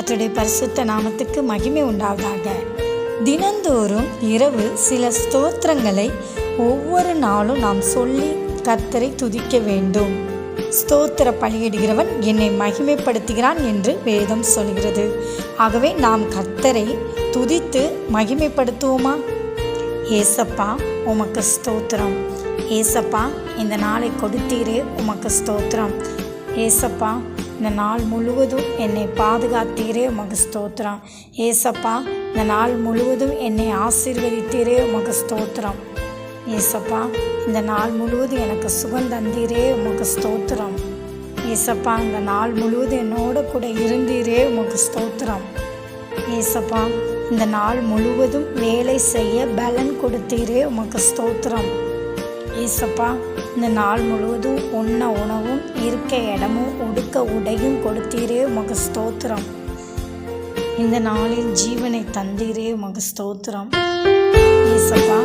கத்துடைய பரிசுத்த நாமத்துக்கு மகிமை உண்டாவதாக. தினந்தோறும் இரவு சில ஸ்தோத்திரங்களை ஒவ்வொரு நாளும் நாம் சொல்லி கர்த்தரை துதிக்க வேண்டும். ஸ்தோத்திர பலியிடுகிறவன் என்னை மகிமைப்படுத்துகிறான் என்று வேதம் சொல்கிறது. ஆகவே நாம் கர்த்தரை துதித்து மகிமைப்படுத்துவோமா? ஏசப்பா உமக்கு ஸ்தோத்திரம். ஏசப்பா இந்த நாளை கொடுத்தீரே உமக்கு ஸ்தோத்திரம். ஏசப்பா இந்த நாள் முழுவதும் என்னை பாதுகாத்தீரே உமக்கு ஸ்தோத்திரம். ஏசப்பா இந்த நாள் முழுவதும் என்னை ஆசீர்வதித்தீரே உமக்கு ஸ்தோத்திரம். ஏசப்பா இந்த நாள் முழுவதும் எனக்கு சுகம் தந்தீரே உமக்கு ஸ்தோத்திரம். ஏசப்பா இந்த நாள் முழுவதும் என்னோட கூட இருந்தீரே உமக்கு ஸ்தோத்திரம். ஏசப்பா இந்த நாள் முழுவதும் வேலை செய்ய பலன் கொடுத்தீரே உமக்கு ஸ்தோத்திரம். ஏசப்பா இந்த நாள் முழுவதும் உண்ண உணவும் இருக்க இடமும் உடுக்க உடையும் கொடுத்தீரே உமக்கு ஸ்தோத்திரம். இந்த நாளில் ஜீவனை தந்தீரே உமக்கு ஸ்தோத்திரம். ஏசப்பா